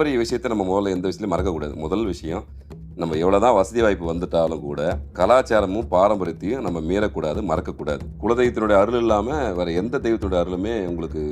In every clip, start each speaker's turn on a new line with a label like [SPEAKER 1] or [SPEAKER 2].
[SPEAKER 1] பாரம்பரிய விஷயத்தை நம்ம முதல்ல எந்த விஷயத்துலையும் மறக்கக்கூடாது. முதல் விஷயம் நம்ம எவ்வளோ தான் வசதி வாய்ப்பு வந்துட்டாலும் கூட கலாச்சாரமும் பாரம்பரியத்தையும் நம்ம மீறக்கூடாது மறக்கக்கூடாது. குலதெய்வத்தினுடைய அருள் இல்லாமல் வேறு எந்த தெய்வத்தினுடைய அருளுமே உங்களுக்கு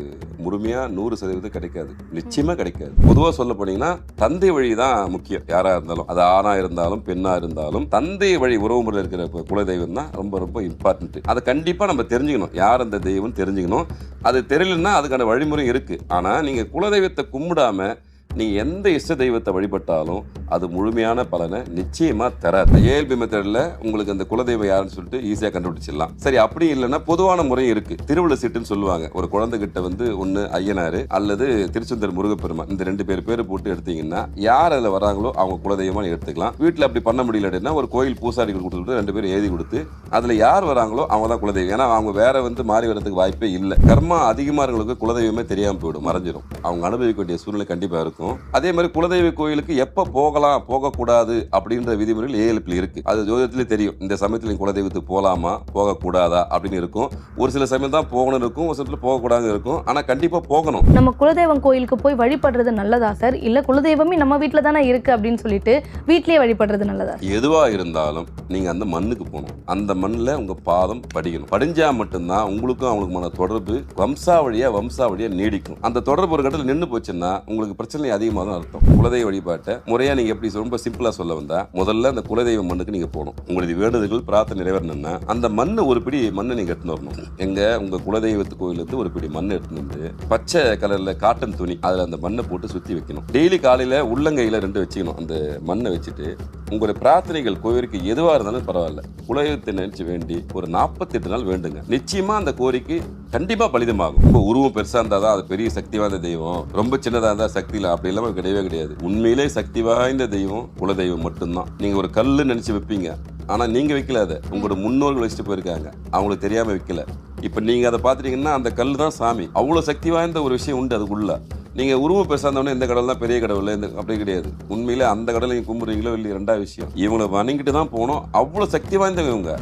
[SPEAKER 1] முழுமையாக நூறு சதவீதம் கிடைக்காது. நிச்சயமாக கிடைக்காது. பொதுவாக சொல்ல போனீங்கன்னா தந்தை வழி தான் முக்கியம். யாராக இருந்தாலும். அது ஆணாக இருந்தாலும் பெண்ணாக இருந்தாலும் தந்தை வழி உறவு முறையில் இருக்கிற குலதெய்வம் தான் ரொம்ப ரொம்ப இம்பார்ட்டன்ட் அதை கண்டிப்பாக நம்ம தெரிஞ்சுக்கணும். யார் அந்த தெய்வம் தெரிஞ்சுக்கணும். அது தெரியலன்னா அதுக்கான வழிமுறை இருக்குது ஆனால் நீங்கள் குலதெய்வத்தை கும்பிடாமல் நீங்கள் எந்த இஷ்ட தெய்வத்தை வழிபட்டாலும் அது முழுமையான பலனை நிச்சயமாக தராது. ஏஎல்பி மெத்தடில் உங்களுக்கு அந்த குலதெய்வம் யாருன்னு சொல்லிட்டு ஈஸியாக கண்டுபிடிச்சிடலாம். சரி அப்படி இல்லைன்னா பொதுவான முறை இருக்கு. திருவிழா சீட்டுன்னு சொல்லுவாங்க. ஒரு குழந்தைகிட்ட வந்து ஒன்று ஐயனார் அல்லது திருச்செந்தூர் முருகப்பெருமான் இந்த ரெண்டு பேர் பேர் போட்டு எடுத்தீங்கன்னா யார் அதில் வராங்களோ அவங்க குலதெய்வமாக எடுத்துக்கலாம். வீட்டில் அப்படி பண்ண முடியல அப்படின்னா ஒரு கோயில் பூசாரிகள் கொடுத்துட்டு ரெண்டு பேரும் எழுதி கொடுத்து அதில் யார் வராங்களோ அவங்க தான் குலதெய்வம். ஏன்னா அவங்க வேற வந்து மாறி வரதுக்கு வாய்ப்பே இல்லை. கர்மா அதிகமாக இருக்கிறவங்களுக்கு குலதெய்வமே தெரியாமல் போயிடும் மறைஞ்சிடும் அவங்க அனுபவிக்க வேண்டிய சூழ்நிலை கண்டிப்பாக இருக்கும். அதே மாதிரி குலதெய்வ கோயிலுக்கு எப்போ போகலாம் போகக்கூடாது அப்படின்ற விதிமுறைகள் ஏஎல்பில் இருக்கு. அது ஜோதிடத்திலே தெரியும். இந்த சமயத்தில் குலதெய்வத்துக்கு போகலாமா போகக்கூடாதா அப்படின்னு இருக்கும். ஒரு சில சமயம் தான் போகணும்னு இருக்கும் ஒரு சில போகக்கூடாதுன்னு இருக்கும். ஆனால் கண்டிப்பாக போகணும்.
[SPEAKER 2] நம்ம குலதெய்வம் கோயிலுக்கு போய் வழிபடுறது நல்லதா சார்? இல்ல குலதெய்வமே நம்ம வீட்டில் தானே இருக்கு அப்படின்னு சொல்லிட்டு வீட்லயே வழிபடுறது நல்லதா?
[SPEAKER 1] எதுவா இருந்தாலும் நீங்க அந்த மண்ணுக்கு போகணும். அந்த மண்ணில் உங்க பாதம் படிக்கணும் படிஞ்சா மட்டும்தான் உங்களுக்கும் அவங்களுக்குமான தொடர்பு வம்சாவழியா வம்சாவழியா நீடிக்கும். அந்த தொடர்பு ஒரு கட்டத்தில் நின்று போச்சுன்னா உங்களுக்கு பிரச்சனை அதிகமாக தான் அர்த்தம். குலதெய்வ வழிபாட்டை முறையாக நீங்கள் எப்படி ரொம்ப சிம்பிளாக சொல்ல வந்தால் முதல்ல அந்த குலதெய்வ மண்ணுக்கு நீங்கள் போகணும். உங்களுடைய வேண்டுதல்கள் பிரார்த்தனை நிறைவேறணும்னா அந்த மண்ணு ஒரு பிடி மண்ணை நீங்கள் எடுத்துன்னு வரணும். எங்கள் உங்கள் குலதெய்வத்து கோயிலேருந்து ஒரு பிடி மண் எடுத்துன்னு வந்து பச்சை கலரில் காட்டன் துணி அதில் அந்த மண்ணை போட்டு சுற்றி வைக்கணும். டெய்லி காலையில் உள்ளங்கையில் ரெண்டு வச்சுக்கணும். அந்த மண்ணை வச்சுட்டு உங்களுடைய பிரார்த்தனைகள் கோயிலுக்கு எதுவாக இருந்தாலும் பரவாயில்ல. குலதெய்வத்தை நினைச்சு வேண்டி ஒரு 48 நாள் வேண்டுங்க. நிச்சயமா அந்த கோரிக்கை கண்டிப்பாக பலிதமாகும். இப்போ உருவம் பெருசாக இருந்தால் தான் அது பெரிய சக்தி வாய்ந்த தெய்வம். ரொம்ப சின்னதாக இருந்தால் சக்தியில் அப்படி இல்லாமல் கிடையவே கிடையாது. உண்மையிலே சக்தி வாய்ந்த தெய்வம் குலதெய்வம் மட்டும்தான். நீங்கள் ஒரு கல் நினச்சி வைப்பீங்க. ஆனால் நீங்கள் வைக்கல அதை. உங்களோட முன்னோர்கள் வச்சுட்டு போயிருக்காங்க. அவங்களுக்கு தெரியாமல் வைக்கல. இப்போ நீங்கள் அதை பார்த்துட்டீங்கன்னா அந்த கல் தான் சாமி. அவ்வளோ சக்தி வாய்ந்த ஒரு விஷயம் உண்டு அதுக்குள்ள. நீங்கள் உருவம் பேசாதவொடனே இந்த கடவுள் தான் பெரிய கடவுள் இந்த அப்படி கிடையாது. உண்மையில அந்த கடவுளை நீங்கள் கும்பிடுறீங்களோ இல்லையா ரெண்டாவது விஷயம். இவங்களை வணங்கிட்டு தான் போனோம். அவ்வளோ சக்தி வாய்ந்தவங்க இவங்க.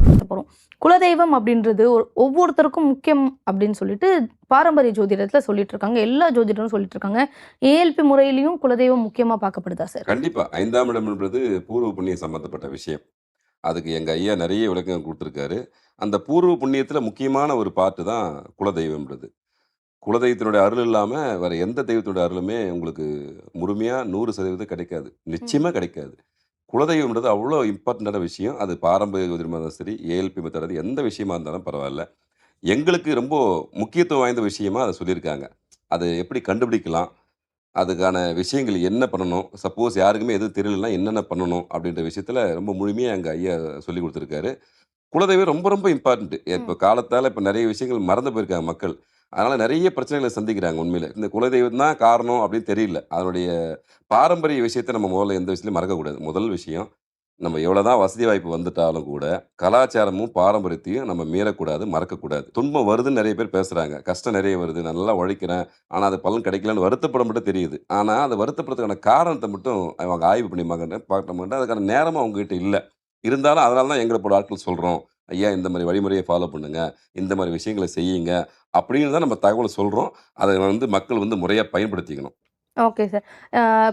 [SPEAKER 2] குலதெய்வம் அப்படின்றது ஒவ்வொருத்தருக்கும் முக்கியம் அப்படின்னு சொல்லிட்டு பாரம்பரிய ஜோதிடத்துல சொல்லிட்டு இருக்காங்க எல்லா ஜோதிடரும் சொல்லிட்டு இருக்காங்க ஏஎல்பி முறையிலையும் குலதெய்வம் முக்கியமா பார்க்கப்படுதா சார்?
[SPEAKER 1] கண்டிப்பா. ஐந்தாம் இடம் என்பது பூர்வ புண்ணியம் சம்பந்தப்பட்ட விஷயம். அதுக்கு எங்க ஐயா நிறைய விளக்கம் கொடுத்துருக்காரு. அந்த பூர்வ புண்ணியத்துல முக்கியமான ஒரு பாட்டு தான் குலதெய்வம்ன்றது. குலதெய்வத்தினுடைய அருள் இல்லாம வேற எந்த தெய்வத்தினுடைய அருளுமே உங்களுக்கு முழுமையா நூறு சதவீதம் கிடைக்காது. நிச்சயமா கிடைக்காது. குலதெய்வம்ன்றது அவ்வளோ இம்பார்ட்டண்டான விஷயம். அது பாரம்பரிய இருந்தாலும் சரி ஏஎல்பி மெத்தட் எந்த விஷயமா இருந்தாலும் பரவாயில்ல. எங்களுக்கு ரொம்ப முக்கியத்துவம் வாய்ந்த விஷயமா அதை சொல்லியிருக்காங்க. அதை எப்படி கண்டுபிடிக்கலாம்? அதுக்கான விஷயங்கள் என்ன பண்ணணும்? சப்போஸ் யாருக்குமே எதுவும் தெரியலனா என்னென்ன பண்ணணும்? அப்படின்ற விஷயத்துல ரொம்ப முழுமையாக எங்கள் ஐயா சொல்லி கொடுத்துருக்காரு. குலதெய்வம் ரொம்ப ரொம்ப இம்பார்ட்டன்ட். இப்போ காலத்தால் இப்போ நிறைய விஷயங்கள் மறந்து போயிருக்காங்க மக்கள். அதனால் நிறைய பிரச்சனைகளை சந்திக்கிறாங்க உண்மையில். இந்த குலதெய்வம் தான் காரணம் அப்படின்னு தெரியல. அதனுடைய பாரம்பரிய விஷயத்தை நம்ம முதல்ல எந்த விஷயத்துலையும் மறக்கக்கூடாது. முதல் விஷயம் நம்ம எவ்வளோ தான் வசதி வாய்ப்பு வந்துட்டாலும் கூட கலாச்சாரமும் பாரம்பரியத்தையும் நம்ம மீறக்கூடாது மறக்கக்கூடாது. துன்பம் வருதுன்னு நிறைய பேர் பேசுகிறாங்க கஷ்டம் நிறைய வருது. நல்லா உழைக்கிறேன். ஆனால் அது பலன் கிடைக்கலன்னு வருத்தப்பட மட்டும் தெரியுது. ஆனால் அது வருத்தப்படுறதுக்கான காரணத்தை மட்டும் அவங்க ஆய்வு பண்ணி பார்க்க பார்க்க மாட்டேன் அதுக்கான நேரமும் அவங்ககிட்ட இல்லை. இருந்தாலும் அதனால தான் எங்களை போல ஆட்கள் சொல்கிறோம் ஐயா இந்த மாதிரி வழிமுறையை ஃபாலோ பண்ணுங்க. இந்த மாதிரி விஷயங்களை செய்யுங்க. அப்படின்னு தான் நம்ம தகவலை சொல்கிறோம் அதை வந்து மக்கள் வந்து முறையாக பயன்படுத்திக்கணும்.
[SPEAKER 2] Okay sir.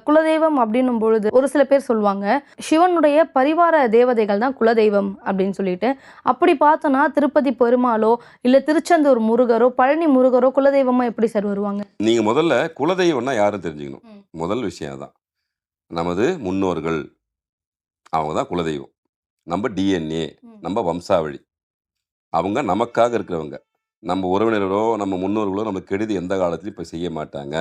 [SPEAKER 2] குலதெய்வம் அப்படின்னும் பொழுது ஒரு சில பேர் சொல்லுவாங்க சிவனுடைய பரிவார தேவதைகள் தான் குலதெய்வம் அப்படின்னு சொல்லிட்டு. அப்படி பார்த்தோன்னா திருப்பதி பெருமாளோ இல்லை திருச்செந்தூர் முருகரோ பழனி முருகரோ குலதெய்வமா எப்படி சார் வருவாங்க?
[SPEAKER 1] நீங்கள் முதல்ல குலதெய்வம்னா யாரும் தெரிஞ்சுக்கணும். முதல் விஷயம் அதான். நமது முன்னோர்கள். அவங்க தான் குலதெய்வம். நம்ம டிஎன்ஏ நம்ம வம்சாவழி. அவங்க நமக்காக இருக்கிறவங்க. நம்ம உறவினரோ நம்ம முன்னோர்களோ நம்ம கெடுதி எந்த காலத்திலையும் இப்போ செய்ய மாட்டாங்க.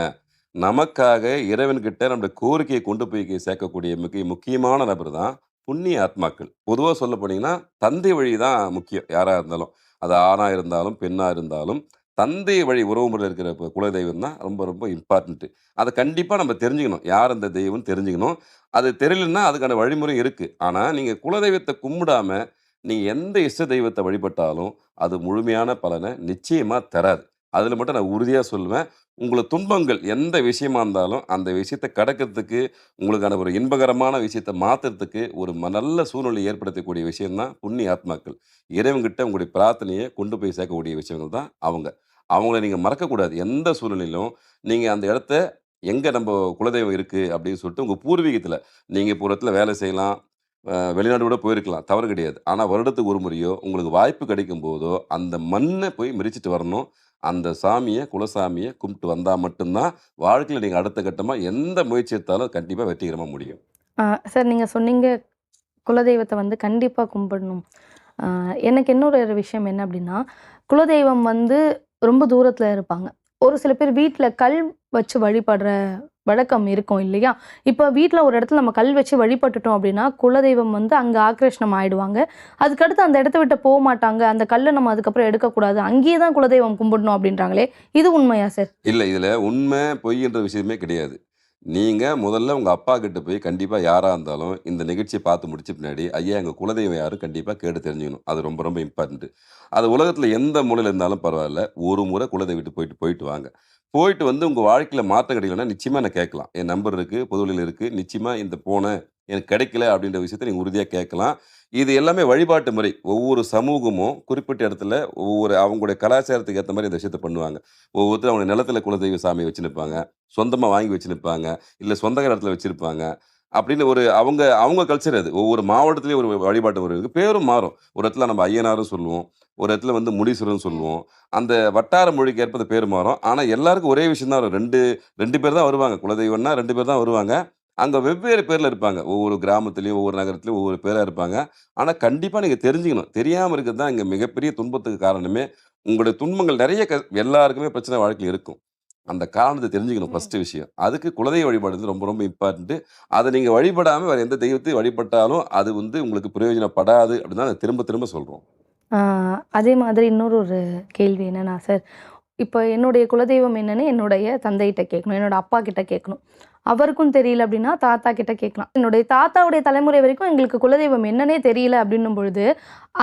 [SPEAKER 1] நமக்காக இறைவன்கிட்ட நம்ம கோரிக்கையை கொண்டு போய் சேர்க்கக்கூடிய மிக முக்கியமான நபர் தான் புண்ணிய ஆத்மாக்கள். பொதுவாக சொல்ல போனீங்கன்னா தந்தை வழி தான் முக்கியம் யாராக இருந்தாலும். அது ஆணா இருந்தாலும் பெண்ணா இருந்தாலும். தந்தை வழி உறவு முறையில் இருக்கிற குல குலதெய்வம் தான் ரொம்ப ரொம்ப இம்பார்ட்டண்ட்டு அதை கண்டிப்பாக நம்ம தெரிஞ்சுக்கணும். யார் அந்த தெய்வம்னு தெரிஞ்சுக்கணும். அது தெரியலன்னா அதுக்கான வழிமுறை இருக்குது ஆனால் நீங்கள் குலதெய்வத்தை கும்பிடாமல் நீங்கள் எந்த இஷ்ட தெய்வத்தை வழிபட்டாலும் அது முழுமையான பலனை நிச்சயமாக தராது. அதில் மட்டும் நான் உறுதியாக சொல்லுவேன் உங்களை துன்பங்கள் எந்த விஷயமா இருந்தாலும் அந்த விஷயத்தை கடக்கிறதுக்கு உங்களுக்கான ஒரு இன்பகரமான விஷயத்தை மாற்றுறதுக்கு ஒரு ம- நல்ல சூழ்நிலை ஏற்படுத்தக்கூடிய விஷயம்தான் புண்ணிய ஆத்மாக்கள். இறைவங்கிட்ட உங்களுடைய பிரார்த்தனையை கொண்டு போய் சேர்க்கக்கூடிய விஷயங்கள் தான் அவங்க. அவங்கள நீங்கள் மறக்கக்கூடாது. எந்த சூழ்நிலையிலும் நீங்கள் அந்த இடத்த எங்கே நம்ம குலதெய்வம் இருக்குது அப்படின்னு சொல்லிட்டு உங்கள் பூர்வீகத்தில் நீங்கள் இப்போ இடத்துல வேலை செய்யலாம் வெளிநாடு கூட போயிருக்கலாம் தவறு கிடையாது. ஆனால் வருடத்துக்கு ஒரு முறையோ உங்களுக்கு வாய்ப்பு கிடைக்கும் போதோ அந்த மண்ணை போய் மிதிச்சிட்டு வரணும். அந்த சாமியை குலசாமியை கும்பிட்டு வந்தால் மட்டும்தான் வாழ்க்கையில் நீங்கள் அடுத்த கட்டமாக எந்த முயற்சி எடுத்தாலும் கண்டிப்பாக வெற்றிகரமாக முடியும்.
[SPEAKER 2] சார் நீங்கள் சொன்னீங்க குலதெய்வத்தை வந்து கண்டிப்பாக கும்பிடணும். எனக்கு இன்னொரு ஒரு விஷயம் என்ன அப்படின்னா குலதெய்வம் வந்து ரொம்ப தூரத்தில் இருப்பாங்க. ஒரு சில பேர் வீட்டில் கல் வச்சு வழிபடுற வழக்கம் இருக்கும் இல்லையா? இப்போ வீட்டில் ஒரு இடத்துல நம்ம கல் வச்சு வழிபட்டுட்டோம் அப்படின்னா குலதெய்வம் வந்து அங்கே ஆக்ரேஷனம் ஆயிடுவாங்க. அதுக்கடுத்து அந்த இடத்த விட்டு போக மாட்டாங்க. அந்த கல்லை நம்ம அதுக்கப்புறம் எடுக்கக்கூடாது. அங்கேயே தான் குலதெய்வம் கும்பிடணும் அப்படின்றாங்களே. இது உண்மையா சார்?
[SPEAKER 1] இல்லை இதில் உண்மை பொய்ன்ற விஷயமே கிடையாது. நீங்கள் முதல்ல உங்கள் அப்பா கிட்ட போய் கண்டிப்பாக யாராக இருந்தாலும் இந்த நிகழ்ச்சியை பார்த்து முடிச்ச பின்னாடி ஐயா எங்கள் குலதெய்வம் யாரும் கண்டிப்பாக கேட்டு தெரிஞ்சுக்கணும். அது ரொம்ப ரொம்ப இம்பார்ட்டன்ட்டு அது உலகத்தில் எந்த மூலையில் இருந்தாலும் பரவாயில்ல. ஒரு முறை குலதெய்வத்துக்கு போயிட்டு போயிட்டு வாங்க. போயிட்டு வந்து உங்கள் வாழ்க்கையில் மாற்றம் கிடைக்கலன்னா நிச்சயமாக நான் கேட்கலாம். என் நம்பர் இருக்குது பொதுவெளியில் இருக்குது நிச்சயமாக இந்த போனேன் எனக்கு கிடைக்கல அப்படின்ற விஷயத்தை நீங்கள் உறுதியாக கேட்கலாம். இது எல்லாமே வழிபாட்டு முறை. ஒவ்வொரு சமூகமும் குறிப்பிட்ட இடத்துல ஒவ்வொரு அவங்களுடைய கலாச்சாரத்துக்கு ஏற்ற மாதிரி இந்த விஷயத்தை பண்ணுவாங்க. ஒவ்வொருத்தரும் அவங்க நிலத்துல குலதெய்வ சாமியை வச்சு நிற்பாங்க சொந்தமாக வாங்கி வச்சு நிற்பாங்க இல்லை சொந்த இடத்துல வச்சுருப்பாங்க. அப்படின்னு ஒரு அவங்க அவங்க கல்ச்சர் அது. ஒவ்வொரு மாவட்டத்துலேயும் ஒரு வழிபாட்டு முறை இருக்குது பேரும் மாறும். ஒரு இடத்துல நம்ம ஐயனாரும் சொல்லுவோம். ஒரு இடத்துல வந்து முடிசுரன் சொல்லுவோம். அந்த வட்டார மொழிக்கு ஏற்ப அந்த பேர் மாறும். ஆனால் எல்லாருக்கும் ஒரே விஷயம் தான் வரும். ரெண்டு ரெண்டு பேர் தான் வருவாங்க. குலதெய்வம்னா ரெண்டு பேர் தான் வருவாங்க. அங்கே வெவ்வேறு பேரில் இருப்பாங்க. ஒவ்வொரு கிராமத்துலேயும் ஒவ்வொரு நகரத்துலையும் ஒவ்வொரு பேராக இருப்பாங்க. ஆனால் கண்டிப்பாக நீங்கள் தெரிஞ்சுக்கணும். தெரியாமல் இருக்கிறது தான் இங்கே மிகப்பெரிய துன்பத்துக்கு காரணமே உங்களுடைய துன்பங்கள் நிறைய க எல்லாருக்குமே பிரச்சனை வாழ்க்கையில் இருக்கும். அந்த காரணத்தை தெரிஞ்சுக்கணும்
[SPEAKER 2] ம்.
[SPEAKER 1] ஃபர்ஸ்ட் விஷயம். அதுக்கு குலதெய்வ வழிபாடு ரொம்ப ரொம்ப இம்பார்ட்டன்ட்டு அதை நீங்கள் வழிபடாமல் வேறு எந்த தெய்வத்தை வழிபட்டாலும் அது வந்து உங்களுக்கு பிரயோஜனப்படாது அப்படின்னு தான் திரும்ப திரும்ப சொல்கிறோம்
[SPEAKER 2] அதே மாதிரி இன்னொரு ஒரு கேள்வி என்னன்னா சார் இப்போ என்னுடைய குலதெய்வம் என்னன்னு என்னுடைய தந்தைகிட்ட கேட்கணும். என்னோட அப்பா கிட்ட கேட்கணும். அவருக்கும் தெரியல அப்படின்னா தாத்தா கிட்ட கேட்கலாம். என்னுடைய தாத்தாவுடைய தலைமுறை வரைக்கும் எங்களுக்கு குலதெய்வம் என்னன்னே தெரியல அப்படின்னும் பொழுது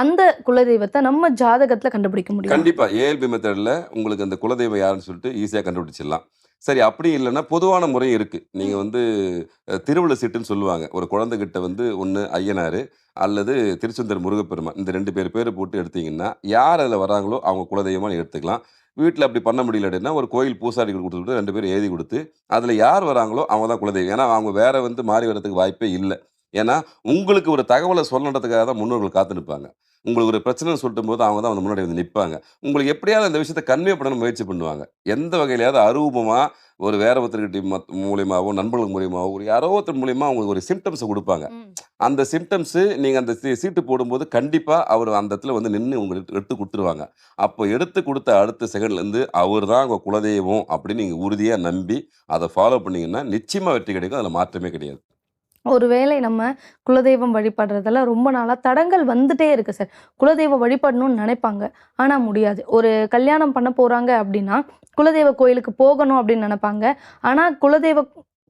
[SPEAKER 2] அந்த குலதெய்வத்தை நம்ம ஜாதகத்துல கண்டுபிடிக்க முடியும்.
[SPEAKER 1] கண்டிப்பா. ஏஎல்பி மெத்தடில் உங்களுக்கு அந்த குலதெய்வம் யாருன்னு சொல்லிட்டு ஈஸியாக கண்டுபிடிச்சிடலாம். சரி அப்படி இல்லைன்னா பொதுவான முறை இருக்கு. நீங்க வந்து திருவிழா சீட்டுன்னு சொல்லுவாங்க. ஒரு குழந்தைகிட்ட வந்து ஒன்று ஐயனார் அல்லது திருச்செந்தூர் முருகப்பெருமான் இந்த ரெண்டு பேர் பேர் போட்டு எடுத்தீங்கன்னா யார் அதில் வராங்களோ அவங்க குலதெய்வமாக எடுத்துக்கலாம். வீட்டில் அப்படி பண்ண முடியல அப்படின்னா ஒரு கோயில் பூசாரி கொடுத்துட்டு ரெண்டு பேரும் எழுதி கொடுத்து அதில் யார் வராங்களோ அவங்க தான் குலதெய்வம். ஏன்னா அவங்க வேறு வந்து மாறி வரதுக்கு வாய்ப்பே இல்லை. ஏன்னா உங்களுக்கு ஒரு தகவலை சொல்லணுன்றதுக்காக தான் முன்னோர்கள் காத்து நிற்பாங்க உங்களுக்கு ஒரு பிரச்சனைன்னு சொல்லிட்டு போது அவங்க தான் வந்து முன்னாடி வந்து நிற்பாங்க உங்களுக்கு எப்படியாவது அந்த விஷயத்தை கன்வே பண்ண முயற்சி பண்ணுவாங்க. எந்த வகையிலையாவது அரூபமாக ஒரு வேற ஒருத்தர்கிட்ட மத் மூலியமாவோ நண்பர்கள் மூலியமாவோ ஒரு யாரோ ஒருத்தர் மூலியமா அவங்களுக்கு ஒரு சிம்டம்ஸை கொடுப்பாங்க. அந்த சிம்டம்ஸு நீங்கள் அந்த சீட்டு போடும்போது கண்டிப்பாக அவர் அந்த இடத்துல வந்து நின்று உங்களுக்கு எடுத்து கொடுத்துருவாங்க. அப்போ எடுத்து கொடுத்த அடுத்த செகண்ட்லேருந்து அவர் தான் உங்கள் குலதெய்வம் அப்படின்னு நீங்கள் உறுதியாக நம்பி அதை ஃபாலோ பண்ணீங்கன்னா நிச்சயமாக வெற்றி கிடைக்கும். அதில் மாற்றமே கிடையாது.
[SPEAKER 2] ஒருவேளை நம்ம குலதெய்வம் வழிபடுறதுல ரொம்ப நாளாக தடங்கள் வந்துட்டே இருக்கு சார். குலதெய்வம் வழிபடணும்னு நினைப்பாங்க. ஆனால் முடியாது. ஒரு கல்யாணம் பண்ண போகிறாங்க அப்படின்னா குலதெய்வ கோயிலுக்கு போகணும் அப்படின்னு நினைப்பாங்க. ஆனால் குலதெய்வ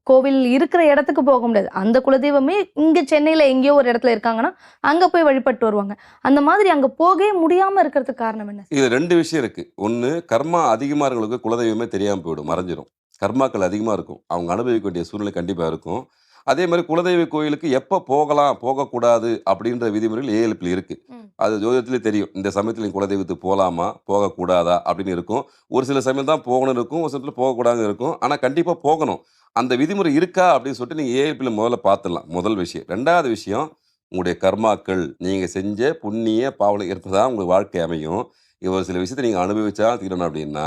[SPEAKER 2] கோவில் இருக்கிற இடத்துக்கு போக முடியாது. அந்த குலதெய்வமே இங்கே சென்னையில் எங்கேயோ ஒரு இடத்துல இருக்காங்கன்னா அங்கே போய் வழிபட்டு வருவாங்க. அந்த மாதிரி அங்கே போகவே முடியாமல் இருக்கிறதுக்கு காரணம் என்ன
[SPEAKER 1] இது ரெண்டு விஷயம் இருக்குது ஒன்று கர்மா அதிகமாக இருக்கிறவங்களுக்கு குலதெய்வமே தெரியாமல் போயிடும். மறைஞ்சிடும் கர்மாக்கள் அதிகமாக இருக்கும். அவங்க அனுபவிக்க வேண்டிய சூழ்நிலை கண்டிப்பாக இருக்கும். அதே மாதிரி குலதெய்வ கோயிலுக்கு எப்போ போகலாம் போகக்கூடாது அப்படின்ற விதிமுறைகள் ஏஎல்பில் இருக்கு.
[SPEAKER 2] ம்.
[SPEAKER 1] அது ஜோதிடத்திலே தெரியும். இந்த சமயத்தில் நீ குலதெய்வத்துக்கு போகலாமா போகக்கூடாதா அப்படின்னு இருக்கும். ஒரு சில சமயம் தான் போகணும்னு இருக்கும் ஒரு சிலத்தில் போகக்கூடாதுன்னு இருக்கும். ஆனால் கண்டிப்பாக போகணும். அந்த விதிமுறை இருக்கா அப்படின்னு சொல்லிட்டு நீங்கள் ஏஎல்பியில் முதல்ல பார்த்துடலாம் முதல் விஷயம். ரெண்டாவது விஷயம் உங்களுடைய கர்மாக்கள் நீங்கள் செஞ்ச புண்ணிய பாவனை இருப்பதான் உங்களுக்கு வாழ்க்கை அமையும். இது ஒரு சில விஷயத்தை நீங்கள் அனுபவிச்சா தீரணும் அப்படின்னா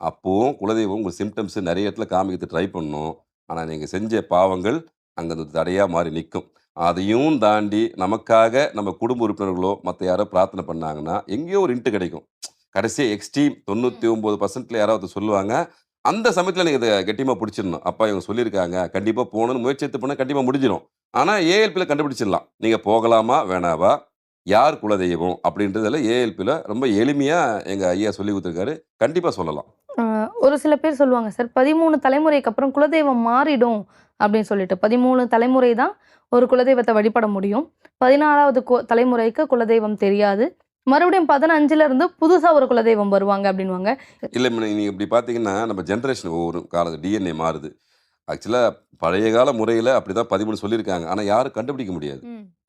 [SPEAKER 1] அப்போவும் குலதெய்வம் உங்கள் சிம்டம்ஸ் நிறைய இடத்துல காமிக்கிறது ட்ரை பண்ணும். ஆனால் நீங்கள் செஞ்ச பாவங்கள் அங்கே அந்த தடையாக மாறி நிற்கும் அதையும் தாண்டி நமக்காக நம்ம குடும்ப உறுப்பினர்களோ மற்ற யாரோ பிரார்த்தனை பண்ணாங்கன்னா எங்கேயோ ஒரு இன்ட்டு கிடைக்கும். கடைசி எக்ஸ்ட்ரீம் தொண்ணூற்றி ஒம்பது பர்சன்ட்ல யாராவது சொல்லுவாங்க அந்த சமயத்தில் நீங்கள் இதை கெட்டியமாக பிடிச்சிடணும். அப்பா இவங்க சொல்லியிருக்காங்க கண்டிப்பாக போகணும்னு முயற்சி எடுத்து பண்ணால் கண்டிப்பாக முடிஞ்சிடும் ஆனால் ஏஎல்பியில் கண்டுபிடிச்சிடலாம். நீங்கள் போகலாமா வேணாவா யார் குலதெய்வம் அப்படின்றதுல ஏஎல்பியில் ரொம்ப எளிமையாக எங்கள் ஐயா சொல்லி கொடுத்துருக்காரு. கண்டிப்பாக சொல்லலாம்.
[SPEAKER 2] ஒரு சில பேர் சொல்லுவாங்க சார் பதிமூணு தலைமுறைக்கு அப்புறம் குலதெய்வம் மாறிடும் அப்படின்னு சொல்லிட்டு. பதிமூணு தலைமுறை தான் ஒரு குலதெய்வத்தை வழிபட முடியும். பதினாலாவது தலைமுறைக்கு குலதெய்வம் தெரியாது. மறுபடியும் பதினஞ்சுல இருந்து புதுசா ஒரு குலதெய்வம் வருவாங்க அப்படின்வாங்க
[SPEAKER 1] இல்லை நீங்கள் இப்படி பார்த்தீங்கன்னா நம்ம ஜென்ரேஷன் ஒவ்வொரு கால டிஎன்ஏ மாறுது. ஆக்சுவலாக பழைய கால முறையில் அப்படி தான் பதிமூணு சொல்லியிருக்காங்க. ஆனால் யாரும் கண்டுபிடிக்க முடியாது.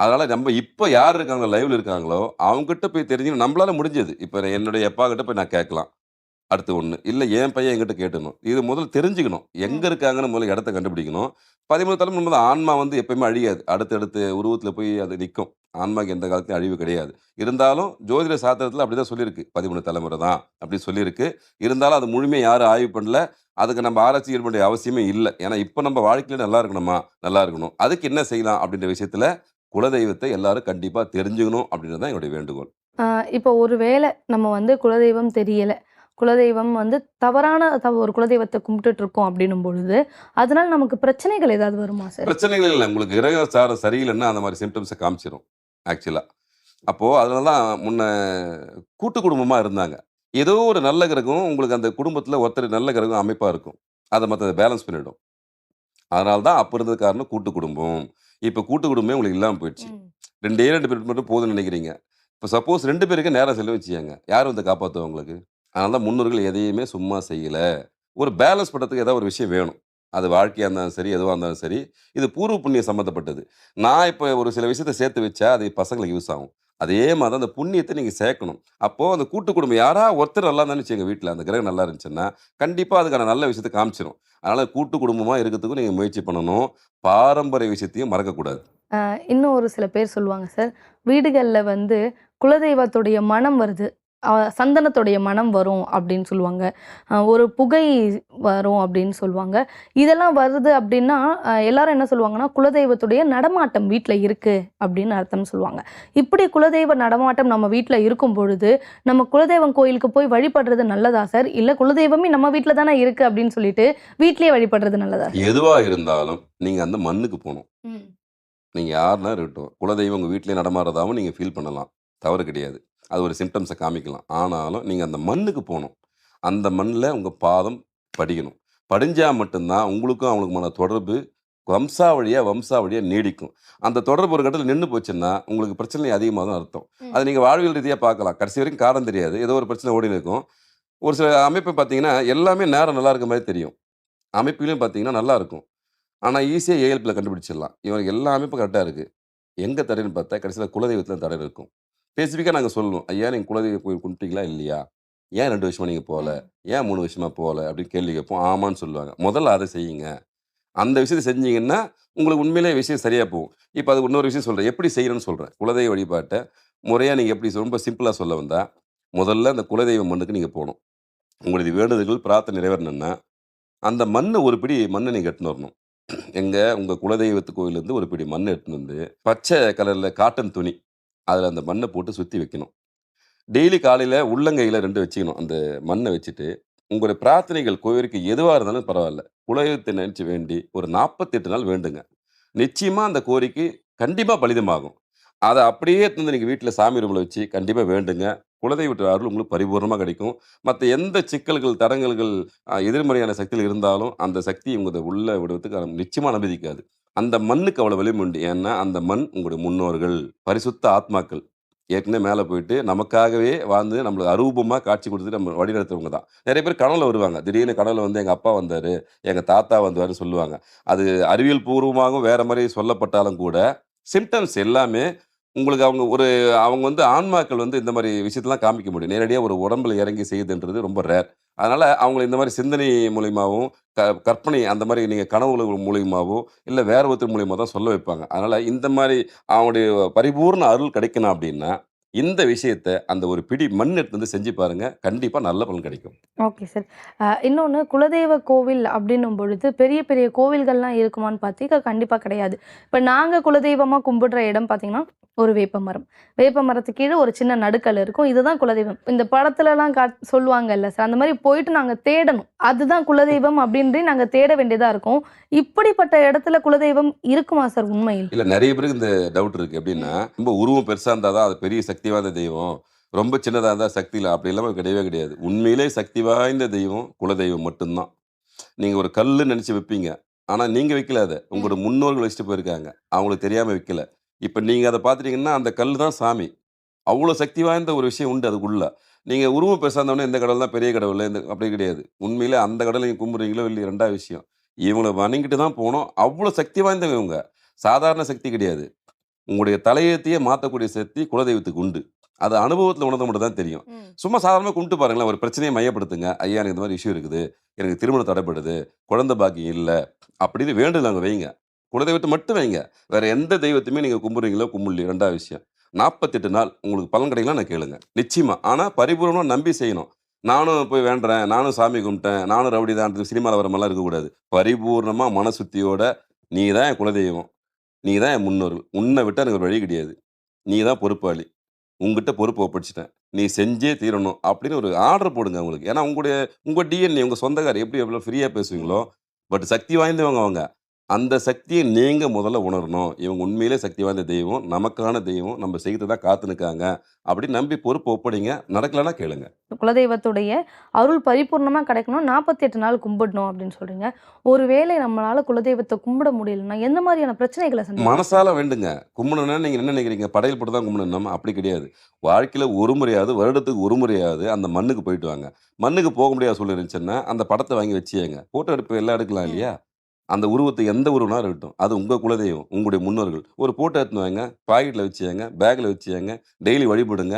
[SPEAKER 1] அதனால் நம்ம இப்போ யார் இருக்காங்களோ லைவ்ல இருக்காங்களோ அவங்ககிட்ட போய் தெரிஞ்சு நம்மளால முடிஞ்சது. இப்போ என்னுடைய அப்பா கிட்ட போய் நான் கேட்கலாம். அடுத்து ஒண்ணு. இல்ல என் பையன் என்கிட்ட கேட்டுடணும். இது முதல்ல தெரிஞ்சுக்கணும். எங்க. இருக்காங்கன்னு முதல்ல இடத்த கண்டுபிடிக்கணும். 13 தலைமுறை உண்மதான். ஆன்மா வந்து எப்பயுமே அழியாது. அடுத்தடுத்த உருவத்துல போய் அது நிக்கும். ஆன்மாக்கு எந்த காலத்திலும் அழிவு கிடையாது. இருந்தாலும் ஜோதிட சாஸ்திரத்துல அப்படிதான் சொல்லியிருக்கு. 13 தலைமுறை தான் அப்படி சொல்லியிருக்கு. இருந்தாலும் அது முழுமையா யாரும் ஆய்வு பண்ணல. அதுக்கு நம்ம ஆராய்ச்சி வேண்டிய அவசியமே இல்ல. ஏன்னா இப்ப நம்ம வாழ்க்கையில நல்லா இருக்கணுமா? நல்லா இருக்கணும். அதுக்கு என்ன செய்யலாம் அப்படின்ற விஷயத்துல குலதெய்வத்தை எல்லாரும் கண்டிப்பா தெரிஞ்சுக்கணும் அப்படின்றது தான் என்னுடைய வேண்டுகோள்.
[SPEAKER 2] இப்போ ஒரு வேளை நம்ம வந்து குலதெய்வம் தெரியல. குலதெய்வம் வந்து தவறான த ஒரு குலதெய்வத்த கும்பிட்டுட்டு இருக்கோம் அப்படின்னும் பொழுது, அதனால நமக்கு பிரச்சனைகள் ஏதாவது வருமா சார்?
[SPEAKER 1] பிரச்சனைகள் இல்ல. உங்களுக்கு கிரக சாரம் சரியில்லைன்னா அந்த மாரி சிம்ப்டம்ஸ காமிச்சிரும். ஆக்சுவலா. அப்போ அதனால தான் முன்ன கூட்டு குடும்பமா இருந்தாங்க. ஏதோ ஒரு நல்ல கிரகம் உங்களுக்கு அந்த குடும்பத்துல ஒருத்தர் நல்ல கிரகம் அமைப்பா இருக்கும். அத மத்தத பேலன்ஸ் பண்ணிடும். அதனால தான் அப்ப இருந்தது காரணம் கூட்டு குடும்பம். இப்ப கூட்டு குடும்பமே உங்களுக்கு இல்லாம போயிடுச்சு. 2டே 2 பேர் மட்டும் போதும்னு நினைக்கிறீங்க. இப்ப சப்போஸ் 2 பேருக்கு நேரம் செலவழிச்சுக்கங்க. யார் வந்து காப்பாத்துவா உங்களுக்கு? அதனால தான் முன்னோர்கள் எதையுமே சும்மா செய்யலை ஒரு பேலன்ஸ் பண்ணுறதுக்கு ஏதாவது ஒரு விஷயம் வேணும். அது வாழ்க்கையாக இருந்தாலும் சரி, எதுவாக இருந்தாலும் சரி. இது பூர்வ புண்ணியம் சம்மந்தப்பட்டது. நான் இப்போ ஒரு சில விஷயத்தை சேர்த்து வச்சா, அது பசங்களுக்கு யூஸ் ஆகும். அதே மாதிரி தான் அந்த புண்ணியத்தை நீங்கள் சேர்க்கணும். அப்போது அந்த கூட்டு குடும்பம் யாரா ஒருத்தர் நல்லா இருந்தாலும் எங்கள் வீட்டில் அந்த கிரகம் நல்லா இருந்துச்சுன்னா, கண்டிப்பாக அதுக்கான நல்ல விஷயத்த காமிச்சிடும் அதனால் கூட்டு குடும்பமாக இருக்கிறதுக்கும் நீங்கள் முயற்சி பண்ணணும். பாரம்பரிய விஷயத்தையும் மறக்கக்கூடாது.
[SPEAKER 2] இன்னும் ஒரு சில பேர் சொல்லுவாங்க சார். வீடுகளில் வந்து குலதெய்வத்துடைய மனம் வருது. சந்தனத்துடைய மணம் வரும் அப்படின்னு சொல்லுவாங்க. ஒரு புகை வரும் அப்படின்னு சொல்லுவாங்க. இதெல்லாம் வருது அப்படின்னா, எல்லாரும் என்ன சொல்லுவாங்கன்னா, குலதெய்வத்துடைய நடமாட்டம் வீட்ல இருக்கு அப்படின்னு அர்த்தம்னு சொல்லுவாங்க. இப்படி குலதெய்வ நடமாட்டம் நம்ம வீட்ல இருக்கும் பொழுது, நம்ம குலதெய்வம் கோயிலுக்கு போய் வழிபடுறது நல்லதா சார்? இல்ல குலதெய்வமே நம்ம வீட்ல தானே இருக்கு அப்படின்னு சொல்லிட்டு வீட்லயே வழிபடுறது நல்லதா?
[SPEAKER 1] எதுவா இருந்தாலும் நீங்க அந்த மண்ணுக்கு போணும்.
[SPEAKER 2] ம்.
[SPEAKER 1] நீங்க யாருன்னா இருக்கட்டும். குலதெய்வம் உங்க வீட்லயே நடமாடுறதாவும் நீங்க ஃபீல் பண்ணலாம். தவறு கிடையாது. அது ஒரு சிம்ப்டம்ஸ காமிக்கலாம். ஆனாலும் நீங்க அந்த மண்ணுக்கு போணும். அந்த மண்ல உங்க பாதம் படியணும். படிஞ்சா மட்டும் தான் உங்களுக்கும் அவங்களுக்குமான தொடர்பு வம்சாவழியா, வம்சாவழியா நீடிக்கும். அந்த தொடர்பு ஒரு கட்டத்துல நின்னு போச்சுன்னா, உங்களுக்கு பிரச்சனை அதிகமாகுதுன்னு அர்த்தம்.
[SPEAKER 2] ம்.
[SPEAKER 1] அத நீங்க வாழ்வியல் ரீதியா பார்க்கலாம். கடைசி வரைக்கும் காரணம் தெரியாது. ஏதோ ஒரு பிரச்சனை ஓடின்னு இருக்கும். ஒரு சில அமைப்பு பார்த்தீங்கன்னா, எல்லாமே நேரம் நல்லா இருக்க மாரி தெரியும். அமைப்பிலும் பார்த்தீங்கன்னா நல்லா இருக்கும். ஆனா ஈஸியா ஏஎல்பில கண்டுபிடிச்சிடலாம். இவனுக்கு எல்லா அமைப்பும் கரெக்ட்டா இருக்கு. எங்க தடைன்னு பார்த்தா, கடைசியில குலதெய்வத்துல தடை இருக்கும். ஸ்பெசிஃபிக்கா நாங்க சொல்லுவோம். ஐயா நீங்க குலதெய்வ கோயில் கும்பிட்டீங்களா? இல்லையா? ஏன் 2 வருஷமா நீங்க போல?
[SPEAKER 2] ம்.
[SPEAKER 1] ஏன் 3 வருஷமா போல? அப்படின்னு கேள்வி கேட்போம். ஆமான்னு சொல்லுவாங்க. முதல்ல அத செய்யுங்க. அந்த விஷயத்த செஞ்சீங்கன்னா, உங்களுக்கு உண்மையிலேயே விஷயம் சரியா போகும். இப்ப அதுக்கு இன்னொரு விஷயம் சொல்றேன். எப்படி செய்யணும்னு சொல்றேன். குலதெய்வ வழிபாட்ட முறையா நீங்க எப்படி ரொம்ப சிம்பிளா சொல்ல வந்தா, முதல்ல அந்த குலதெய்வ மண்ணுக்கு நீங்க போணும். உங்களுடைய வேண்டுதல்கள், பிரார்த்தனை நிறைவேறணும்னா, அந்த மண்ணு ஒரு பிடி மண்ண நீங்க எடுத்துன்னு வரணும். எங்க உங்க குலதெய்வத்து கோயில்லேருந்து ஒரு பிடி மண் எடுத்துன்னு வந்து, பச்சை கலர்ல காட்டன் துணி. அதில் அந்த மண்ணை போட்டு சுற்றி வைக்கணும். டெய்லி காலையில் உள்ளங்கையில் ரெண்டு வச்சுக்கணும். அந்த மண்ணை வச்சுட்டு, உங்களுடைய பிரார்த்தனைகள் கோவிலுக்கு எதுவாக இருந்தாலும் பரவாயில்ல குலதெய்வத்தை நினச்சி வேண்டி ஒரு 48 நாள் வேண்டுங்க. நிச்சயமாக அந்த கோரிக்கை கண்டிப்பாக பலிதமாகும். அதை அப்படியே தந்து வந்து வீட்டில் சாமி ரூமில் வச்சு கண்டிப்பாக வேண்டுங்க. குலதெய்வத்து அருள் உங்களுக்கு பரிபூர்ணமாக கிடைக்கும். மற்ற எந்த சிக்கல்கள், தடங்கல்கள், எதிர்மறையான சக்திகள் இருந்தாலும், அந்த சக்தி உங்கள உள்ள விடுவதுக்கு நிச்சயமாக அனுமதிக்காது. அந்த மண்ணுக்கு அவ்வளோ வலிமை உண்டு. ஏன்னா, அந்த மண் உங்களுடைய முன்னோர்கள், பரிசுத்த ஆத்மாக்கள். ஏற்கனவே மேலே போயிட்டு நமக்காகவே வாழ்ந்து நம்மளுக்கு அரூபமாக காட்சி கொடுத்துட்டு நம்ம வழிநடத்துவங்க தான். நிறைய பேர் கனவுல வருவாங்க. திடீர்னு கனவுல வந்து எங்கள் அப்பா வந்தார் எங்கள் தாத்தா வந்தாருன்னு சொல்லுவாங்க. அது அறிவியல் பூர்வமாகவும் வேறு மாதிரி சொல்லப்பட்டாலும் கூட, சிம்டம்ஸ் எல்லாமே உங்களுக்கு அவங்க ஒரு அவங்க வந்து ஆன்மாக்கள் வந்து இந்த மாதிரி விஷயத்தெலாம் காமிக்க முடியும். நேரடியாக ஒரு உடம்புல இறங்கி செய்யுதுன்றது ரொம்ப ரேர். அதனால் அவங்களை இந்த மாதிரி சிந்தனை மூலியமாகவும் க கற்பனை அந்த மாதிரி நீங்கள் கனவுல மூலியமாகவோ இல்லை வேறு ஒருத்தர் மூலியமாக தான் சொல்ல வைப்பாங்க. அதனால் இந்த மாதிரி அவங்களுடைய பரிபூர்ண அருள் கிடைக்கணும் அப்படின்னா, இந்த விஷயத்த அந்த ஒரு பிடி மண் எடுத்துட்டு வந்து செஞ்சு பாருங்க. கண்டிப்பா நல்ல பலன் கிடைக்கும்.
[SPEAKER 2] Okay sir. அ இன்னொன்னு குலதெய்வ கோவில் அப்படின்னும் பொழுது, பெரிய பெரிய கோவில்கள்லாம் இருக்குமான்னு பார்த்தீங்க கண்டிப்பா கிடையாது. இப்ப நாங்க குலதெய்வமா கும்பிடுற இடம் பார்த்தீங்கன்னா, ஒரு வேப்பமரம். வேப்ப மரத்துக்கு கீழ ஒரு சின்ன நடுக்கல் இருக்கும். இதுதான் குலதெய்வம். இந்த படத்துலலாம் காட் சொல்லுவாங்கல்ல சார், அந்த மாரி போயிட்டு நாங்க தேடணும். அதுதான் குலதெய்வம் அப்படின்ட்டு நாங்க தேட வேண்டியதா இருக்கும். இப்படிப்பட்ட இடத்துல குலதெய்வம் இருக்குமா சார் உண்மையில்?
[SPEAKER 1] இல்ல நெறைய பேருக்கு இந்த டவுட் இருக்கு. எப்படின்னா,
[SPEAKER 2] ம்.
[SPEAKER 1] ரொம்ப உருவம் பெருசா இருந்தா தான் அது பெரிய சக்தி வாய்ந்த தெய்வம். ரொம்ப சின்னதா இருந்தா சக்தி இல்ல. அப்படி எல்லாமே கிடையவே கிடையாது. உண்மையிலே சக்தி வாய்ந்த தெய்வம் குலதெய்வம் மட்டும் தான். நீங்க ஒரு கல்லுன்னு நெனச்சு வைப்பீங்க. ஆனா நீங்க வைக்கல அத. உங்களோட. முன்னோர்கள் வச்சுட்டு போயிருக்காங்க. அவங்களுக்கு தெரியாம வைக்கல. இப்ப நீங்க அத பார்த்துட்டீங்கன்னா, அந்த கல்லு தான் சாமி. அவ்வளோ சக்தி வாய்ந்த ஒரு விஷயம் உண்டு அதுக்குள்ள. நீங்க உருவம் இருந்தோனே இந்த கடவுள் தான் பெரிய கடவுள் இந்த அப்படி கிடையாது. உண்மையிலே அந்த கடவுள நீங்க கும்பிடுறீங்களோ இல்லையோ 2வது விஷயம். இவங்கள வணங்கிட்டு தான் போணும். அவ்வளோ சக்தி வாய்ந்தவங்க இவங்க. சாதாரண சக்தி கிடையாது. உங்களுடைய தலையெழுத்தையே மாத்தக்கூடிய சக்தி குலதெய்வத்துக்கு உண்டு. அது அனுபவத்தில் உணர்ந்த மட்டும் தான் தெரியும். சும்மா சாதாரணமாக கும்பிட்டு பாருங்களேன் ஒரு பிரச்சனையை மையப்படுத்துங்க. ஐயா எனக்கு இந்த மாதிரி இஷ்யூ இருக்குது. எனக்கு திருமணம் தடைப்படுது குழந்தை பாக்கியம் இல்லை. அப்படின்னு வேண்டுதல் அங்கே வைங்க. குலதெய்வத்தை மட்டும் வைங்க. வேற எந்த தெய்வத்தையுமே நீங்கள் கும்பிட்றீங்களோ கும்பிடலையோ ரெண்டாவது விஷயம். நாற்பத்தெட்டு நாள் உங்களுக்கு பலன் கிடைக்கலாம் நான் கேளுங்க. நிச்சயமா. ஆனால் பரிபூர்ணமாக நம்பி செய்யணும். நானும் போய் வேண்டுறேன் நானும் சாமி கும்பிட்டேன் நானும் ரவுடி தான் சினிமாவில் வர மாதிரிலாம் இருக்கக்கூடாது. பரிபூர்ணமாக மனசுத்தியோட நீ தான் என் குலதெய்வம். நீ தான் என் முன்னோர்கள். உன்னை விட்டால் எனக்கு ஒரு வழி கிடையாது. நீ தான் பொறுப்பாளி. உங்ககிட்ட பொறுப்பு ஒப்படைச்சிட்டேன். நீ செஞ்சே தீரணும் அப்படின்னு ஒரு ஆர்டர் போடுங்க அவங்களுக்கு. ஏன்னா உங்களுடைய உங்கள் டிஎன்ஏ உங்கள் சொந்தக்கார் எப்படி எவ்வளோ ஃப்ரீயாக பேசுவீங்களோ பட் சக்தி வாய்ந்தவங்க அவங்க. அந்த சக்தியை நீங்கள் முதல்ல உணரணும். இவங்க உண்மையிலே சக்தி வாய்ந்த தெய்வம். நமக்கான தெய்வம். நம்ம செய்கிறது தான் காத்து நிற்காங்க அப்படின்னு நம்பி பொறுப்பு ஒப்படைங்க. நடக்கலைன்னா கேளுங்க.
[SPEAKER 2] குலதெய்வத்துடைய அருள் பரிபூர்ணமா கிடைக்கணும். நாற்பத்தி எட்டு நாள் கும்பிடணும் அப்படின்னு சொல்றீங்க. ஒருவேளை நம்மளால குலதெய்வத்தை கும்பிட முடியலன்னா எந்த மாதிரியான பிரச்சனைகளை
[SPEAKER 1] மனசால வேண்டுங்க. கும்பிடணும்னா நீங்கள் என்ன நினைக்கிறீங்க? படையல் போட்டு தான் கும்பிடணும். அப்படி கிடையாது. வாழ்க்கையில் ஒரு முறையாவது வருடத்துக்கு ஒரு முறையாவது அந்த மண்ணுக்கு போயிட்டு வாங்க. மண்ணுக்கு போக முடியாத சூழ்நிலை இருந்துச்சுன்னா அந்த படத்தை வாங்கி வச்சுங்க ஃபோட்டோ எடுப்பு எல்லாம் எடுக்கலாம் இல்லையா? அந்த உருவத்தை எந்த உருவனா இருக்கட்டும் அது உங்கள் குலதெய்வம் உங்களுடைய முன்னோர்கள். ஒரு போட்டோ எடுத்துன்னு வாங்க பாக்கெட்டில் வச்சுங்க பேக்கில் வச்சுங்க டெய்லி வழிபடுங்க.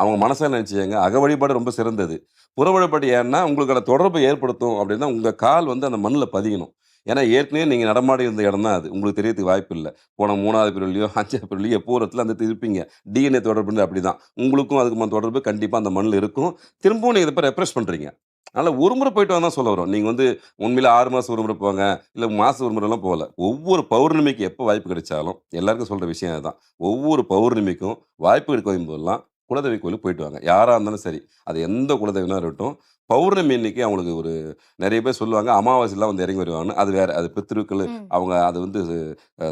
[SPEAKER 1] அவங்க மனசால நினச்சிங்க அக வழிபாடு ரொம்ப சிறந்தது. புற வழிபாடு ஏன்னா உங்களுக்கான தொடர்பை ஏற்படுத்தும் அப்படின்னா உங்கள் கால் வந்து அந்த மண்ணில் பதியணும். ஏன்னா ஏற்கனவே நீங்கள் நடமாடி இருந்த இடம் தான் அது. உங்களுக்கு தெரியறதுக்கு வாய்ப்பு இல்லை. போன மூணாவது பிரிவுலையோ அஞ்சாவது பிரிவுலையோ எப்போ இடத்துல அந்த இருப்பீங்க. டிஎன்ஏ தொடர்புன்னு அப்படி தான் உங்களுக்கும் அதுக்குமான தொடர்பு கண்டிப்பாக அந்த மண்ணில் இருக்கும். திரும்பவும் நீங்கள் இதை இப்போ ரெப்ரெஸ் பண்ணுறீங்க அதனால் ஒரு முறை போயிட்டு வந்தால் சொல்ல வரோம். நீங்கள் வந்து உண்மையில ஆறு மாதம் ஒரு முறை போங்க இல்லை மாதம் ஒரு முறைலாம் போகல. ஒவ்வொரு பௌர்ணமிக்கு எப்போ வாய்ப்பு கிடைச்சாலும் எல்லாருக்கும் சொல்கிற விஷயம் அதுதான். ஒவ்வொரு பௌர்ணமிக்கும் வாய்ப்பு கிடைக்கும் போதெல்லாம் குலதெய்வ கோயிலுக்கு போயிட்டு வாங்க. யாராக இருந்தாலும் சரி அது எந்த குலதெய்வனா இருக்கட்டும் பௌர்ணமி அன்னைக்கு அவங்களுக்கு ஒரு நிறைய பேர் சொல்லுவாங்க அமாவாசைலாம் வந்து இறங்கி வருவாங்கன்னு. அது வேற அது பித்திருக்கள். அவங்க அது வந்து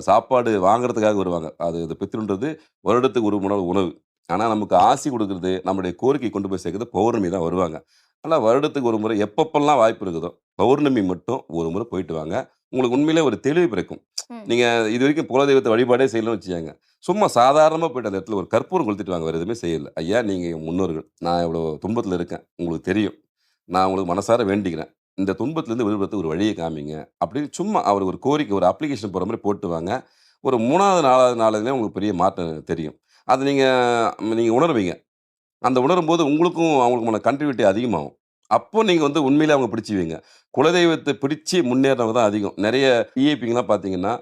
[SPEAKER 1] சாப்பாடு வாங்குறதுக்காக வருவாங்க. அது அது பித்திருன்றது வருடத்துக்கு ஒரு உணவு உணவு. ஆனால் நமக்கு ஆசி கொடுக்கறது நம்மளுடைய கோரிக்கை கொண்டு போய் சேர்க்கறது பௌர்ணமி தான் வருவாங்க. ஆனால் வருடத்துக்கு ஒரு முறை எப்பப்பெல்லாம் வாய்ப்பு இருக்குதோ பௌர்ணமி மட்டும் ஒரு முறை போயிட்டு வாங்க. உங்களுக்கு உண்மையிலே ஒரு தெளிவு பிறக்கும். நீங்கள் இது வரைக்கும் குலதெய்வத்தை வழிபாடே செய்யணும்னு வச்சுக்கோங்க. சும்மா சாதாரணமாக போயிட்டு அந்த இடத்துல ஒரு கற்பூரம் கொளுத்திட்டு வாங்க. வேறு எதுவுமே செய்யல. ஐயா நீங்கள் முன்னோர்கள். நான் இவ்வளோ துன்பத்தில் இருக்கேன். உங்களுக்கு தெரியும். நான் உங்களுக்கு மனசார வேண்டிக்கிறேன். இந்த துன்பத்துலேருந்து விடுபடுறதுக்கு ஒரு வழியை காமிங்க. அப்படின்னு சும்மா அவர் ஒரு கோரிக்கை ஒரு அப்ளிகேஷன் போகிற மாதிரி போட்டு வாங்க. ஒரு மூணாவது நாலாவது நாளுலேயே உங்களுக்கு பெரிய மாற்றம் தெரியும். அது நீங்கள் நீங்கள் உணர்வீங்க. அந்த உணரும் போது உங்களுக்கும் அவங்களுக்குமான கண்டினியூட்டி அதிகமாகும். அப்போ நீங்கள் வந்து உண்மையிலே அவங்க பிடிச்சிவீங்க குலதெய்வத்தை பிடிச்சி முன்னேறவங்க தான் அதிகம். நிறைய இஏபிங்கெலாம் பார்த்தீங்கன்னா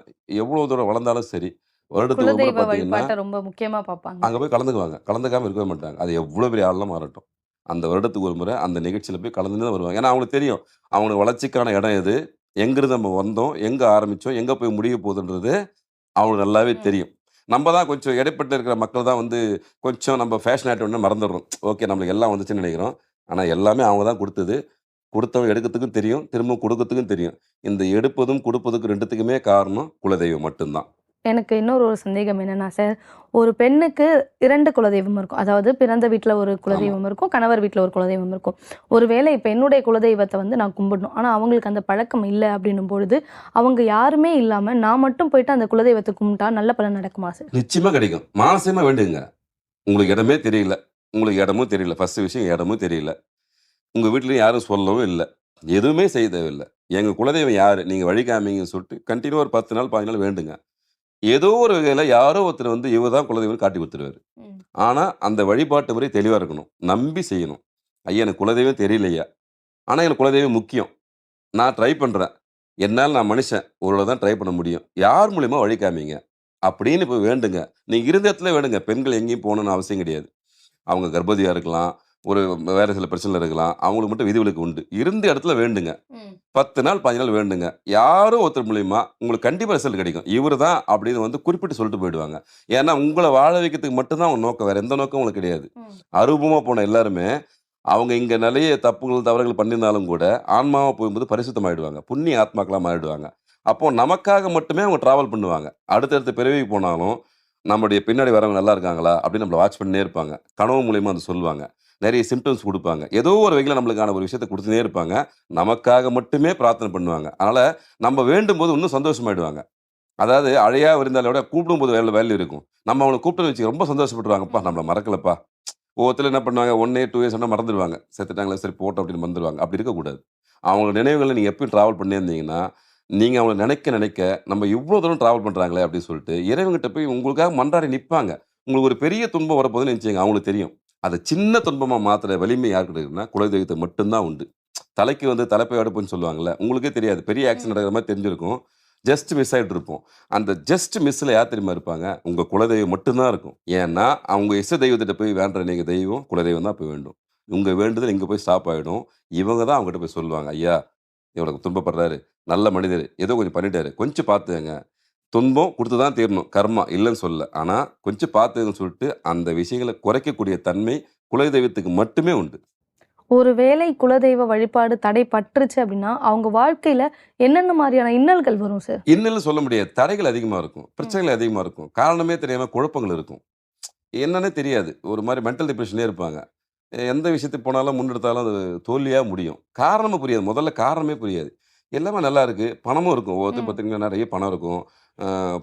[SPEAKER 1] எவ்வளோ தூரம் வளர்ந்தாலும் சரி வருடத்துக்கு பார்த்தீங்கன்னா
[SPEAKER 2] ரொம்ப முக்கியமா பார்ப்பாங்க.
[SPEAKER 1] அங்கே போய் கலந்துக்குவாங்க. கலந்துக்காமல் இருக்கவே மாட்டாங்க. அது எவ்வளோ பெரிய ஆள்லாம் மாறட்டும். அந்த வருடத்துக்கு ஒரு முறை அந்த நிகழ்ச்சியில் போய் கலந்து தான் வருவாங்க. ஏன்னா அவங்களுக்கு தெரியும். அவங்களுக்கு வளர்ச்சிக்கான இடம் எது? எங்கிருந்து நம்ம வந்தோம்? எங்கே ஆரம்பித்தோம் எங்கே போய் முடிய போகுதுன்றது அவங்களுக்கு நல்லாவே. தெரியும். நம்ம தான் கொஞ்சம் இடைப்பட்டு இருக்கிற மக்கள் தான் வந்து கொஞ்சம் நம்ம ஃபேஷன் ஆகிட்டோன்னு மறந்துடுறோம். ஓகே நம்மளுக்கு எல்லாம் வந்துச்சுன்னு நினைக்கிறோம். ஆனால் எல்லாமே அவங்க தான் கொடுத்தது. கொடுத்தவன் எடுக்கிறதுக்கும் தெரியும் திரும்ப கொடுக்கறதுக்கும் தெரியும். இந்த எடுப்பதும் கொடுப்பதுக்கும் ரெண்டுத்துக்குமே காரணம் குலதெய்வம் மட்டும்தான்.
[SPEAKER 2] எனக்கு இன்னொரு ஒரு சந்தேகம் என்னன்னா சார் ஒரு பெண்ணுக்கு இரண்டு குலதெய்வம் இருக்கும். அதாவது பிறந்த வீட்டில் ஒரு குலதெய்வம் இருக்கும் கணவர் வீட்டில் ஒரு குலதெய்வம் இருக்கும். ஒருவேளை இப்போ என்னுடைய குலதெய்வத்தை வந்து நான் கும்பிடணும். ஆனால் அவங்களுக்கு அந்த பழக்கம் இல்லை அப்படின்னும் பொழுது அவங்க யாருமே இல்லாமல் நான் மட்டும் போயிட்டு அந்த குலதெய்வத்தை கும்பிட்டா நல்ல பலன் நடக்குமா சார்?
[SPEAKER 1] நிச்சயமா கிடைக்கும். மானசயமா வேண்டுங்க. உங்களுக்கு இடமே தெரியல. உங்களுக்கு இடமும் தெரியல. ஃபர்ஸ்ட் விஷயம் இடமும் தெரியல. உங்க வீட்லயும் யாரும் சொல்லவும் இல்லை. எதுவுமே செய்ய தேவையில்லை. எங்க குலதெய்வம் யாரு? நீங்க வழி காமிங்கன்னு சொல்லிட்டு கண்டினியூ ஒரு பத்து நாள் பதினஞ்சு நாள் வேண்டுங்க. ஏதோ ஒரு வகையில யாரோ ஒருத்தர் வந்து இவர் தான் குலதெய்வம் காட்டி கொடுத்துருவாரு. ஆனா அந்த வழிபாட்டு முறை தெளிவா இருக்கணும். நம்பி செய்யணும். ஐயா எனக்கு குலதெய்வம் தெரியலையா? ஆனா எனக்கு குலதெய்வம் முக்கியம். நான் ட்ரை பண்றேன். என்னால் நான் மனுஷன். ஒரு தான் ட்ரை பண்ண முடியும். யார் மூலியமா வழி காமிங்க? அப்படின்னு இப்போ வேண்டுங்க. நீங்க இருந்த இடத்துல வேண்டுங்க பெண்கள் எங்கேயும் போகணும்னு அவசியம் கிடையாது. அவங்க கர்ப்பதியா இருக்கலாம் ஒரு வேற சில பிரச்சனை இருக்கலாம் அவங்களுக்கு மட்டும் விதிவிலக்கு உண்டு. இருந்த இடத்துல வேண்டுங்க. பத்து நாள் பதினஞ்சு நாள் வேண்டுங்க. யாரோ ஒருத்தர் மூலியமா உங்களுக்கு கண்டிப்பா ரிசல்ட் கிடைக்கும். இவர் தான் அப்படின்னு வந்து குறிப்பிட்டு சொல்லிட்டு போயிடுவாங்க. ஏன்னா உங்களை வாழ வைக்கிறதுக்கு மட்டும்தான் அவங்க நோக்கம். வேற எந்த நோக்கம் உங்களுக்கு கிடையாது. அரூபமா போன எல்லாருமே அவங்க இங்க நிறைய தப்புகள் தவறுகள் பண்ணியிருந்தாலும் கூட ஆன்மாவா போகும்போது பரிசுத்தமாயிடுவாங்க. புண்ணிய ஆத்மாக்களா மாறிடுவாங்க. அப்போ நமக்காக மட்டுமே அவங்க டிராவல் பண்ணுவாங்க. அடுத்தடுத்த பிறவிக்கு போனாலும் நம்மளுடைய பின்னாடி வரவங்க நல்லா இருக்காங்களா? அப்படின்னு நம்மளை வாட்ச் பண்ணே இருப்பாங்க. கனவு மூலியமாக வந்து சொல்லுவாங்க. நிறைய சிம்டம்ஸ் கொடுப்பாங்க. ஏதோ ஒரு வகையில் நம்மளுக்கான ஒரு விஷயத்தை கொடுத்துனே இருப்பாங்க. நமக்காக மட்டுமே பிரார்த்தனை பண்ணுவாங்க. அதனால் நம்ம வேண்டும் போது இன்னும் சந்தோஷமாயிடுவாங்க. அதாவது அழையா விருந்தாளை விட கூப்பிடும்போது வேலை வேல்யூ இருக்கும். நம்ம அவங்களை கூப்பிட்டு வச்சு ரொம்ப சந்தோஷப்பட்டுருவாங்கப்பா. நம்மளை மறக்கலப்பா. ஒவ்வொருத்தர் என்ன பண்ணுவாங்க? ஒன் இயர் டூ இயர்ஸ் சொன்னால் மறந்துடுவாங்க. செத்துட்டாங்களே சரி போட்டோம் அப்படின்னு மறந்துடுவாங்க அப்படி இருக்கக்கூடாது. அவங்க நினைவுகளை நீங்கள் எப்பயும் ட்ராவல் பண்ணியிருந்தீங்கன்னா நீங்கள் அவங்கள நினைக்க நினைக்க நம்ம இவ்வளோ தூரம் ட்ராவல் பண்ணுறாங்களே அப்படின்னு சொல்லிட்டு இறைவங்கிட்ட போய் உங்களுக்காக மன்றாடி நிற்பாங்க உங்களுக்கு ஒரு பெரிய துன்பம் வரப்போகுதுன்னு நினச்சிங்க அவங்களுக்கு தெரியும். அதை சின்ன துன்பமாக மாற்றுற வலிமை யாருக்கு இருக்குன்னா குலதெய்வத்தை மட்டும்தான் உண்டு. தலைக்கு வந்து தலைப்பை அடுப்புன்னு சொல்லுவாங்கல்ல உங்களுக்கே தெரியாது. பெரிய ஆக்சிடென்ட் நடக்கிற மாதிரி தெரிஞ்சிருக்கும். ஜஸ்ட் மிஸ் ஆகிட்டு இருப்போம். அந்த ஜஸ்ட் மிஸ்ஸில் யார் தெரியுமா இருப்பாங்க? உங்கள் குலதெய்வம் மட்டும்தான் இருக்கும். ஏன்னா அவங்க இசை தெய்வத்திட்ட போய் வேண்டுற நீங்கள் தெய்வம் குலதெய்வம் தான் போய் வேண்டும். உங்கள் வேண்டுதல் இங்கே போய் ஸ்டாப் ஆகிடும் இவங்க தான் அவங்ககிட்ட போய் சொல்லுவாங்க ஐயா இவனுக்கு துன்பப்படுறாரு. நல்ல மனிதர். ஏதோ கொஞ்சம் பண்ணிட்டாரு. கொஞ்சம் பார்த்துங்க துன்பம் கொடுத்து தான் தீரணும். கர்மா இல்லைன்னு சொல்ல ஆனால் கொஞ்சம் பார்த்துன்னு சொல்லிட்டு அந்த விஷயங்களை குறைக்கக்கூடிய தன்மை குலதெய்வத்துக்கு மட்டுமே உண்டு.
[SPEAKER 2] ஒருவேளை குலதெய்வ வழிபாடு தடைப்பட்டுருச்சு அப்படின்னா அவங்க வாழ்க்கையில என்னென்ன மாதிரியான இன்னல்கள் வரும் சார்
[SPEAKER 1] இன்னும் சொல்ல முடியாது. தடைகள் அதிகமாக இருக்கும். பிரச்சனைகள் அதிகமாக இருக்கும். காரணமே தெரியாமல் குழப்பங்கள் இருக்கும். என்னன்னே தெரியாது. ஒரு மாதிரி மென்டல் டிப்ரெஷனே இருப்பாங்க. எந்த விஷயத்துக்கு போனாலும் முன்னெடுத்தாலும் அது தோல்வியாக முடியும். காரணமே புரியாது. முதல்ல காரணமே புரியாது. எல்லாமே நல்லா இருக்கு. பணமும் இருக்கும். ஒவ்வொருத்தர். பார்த்தீங்கன்னா நிறைய பணம் இருக்கும்.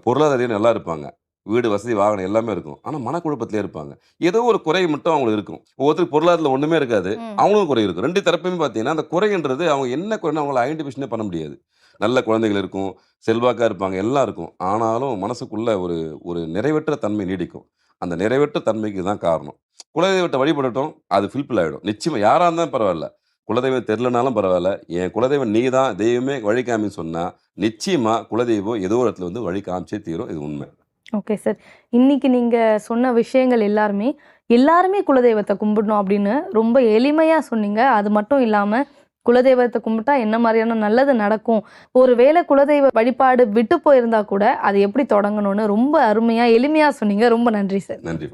[SPEAKER 1] பொருளாதாரம் நல்லா இருப்பாங்க. வீடு வசதி வாகனம் எல்லாமே இருக்கும். ஆனால் மனக்குழப்பத்திலே இருப்பாங்க. ஏதோ ஒரு குறை மட்டும் அவங்களுக்கு இருக்கும். ஒவ்வொருத்தருக்கு பொருளாதாரத்தில் ஒன்றுமே இருக்காது. அவங்களும் குறை இருக்கும். ரெண்டு தரப்புமே பார்த்தீங்கன்னா அந்த குறைன்றது அவங்க என்ன குறைன்னு அவங்கள ஐடென்டிஃபிகேஷனே பண்ண முடியாது. நல்ல குழந்தைகள் இருக்கும். செல்வாக்காக இருப்பாங்க. எல்லாம் இருக்கும். ஆனாலும் மனசுக்குள்ள ஒரு ஒரு நிறைவேற்ற தன்மை நீடிக்கும். அந்த நிறைவேற்ற தன்மைக்கு தான் காரணம். குலதெய்வத்தை வழிபடட்டும் அது ஃபில்பில் ஆகிடும் நிச்சயமாக யாராக இருந்தாலும் பரவாயில்ல. குலதெய்வம் தெரிலனாலும் பரவாயில்ல. என் குலதெய்வம் நீ தான் தெய்வமே வழி காமின்னு சொன்னால் நிச்சயமாக குலதெய்வம் ஏதோ ஒரு இடத்துல வந்து வழி காமிச்சே தீரும். இது உண்மை.
[SPEAKER 2] Okay sir. இன்னைக்கு நீங்க சொன்ன விஷயங்கள் எல்லாருமே எல்லாருமே குலதெய்வத்தை கும்பிடணும் அப்படின்னு ரொம்ப எளிமையா சொன்னீங்க. அது மட்டும் இல்லாம குலதெய்வத்தை கும்பிட்டா என்ன மாதிரியான நல்லது நடக்கும்? ஒருவேளை குலதெய்வ வழிபாடு விட்டு போயிருந்தா கூட அது எப்படி தொடங்கணும்னு ரொம்ப அருமையா எளிமையா சொன்னீங்க. ரொம்ப நன்றி சார்.
[SPEAKER 1] நன்றி.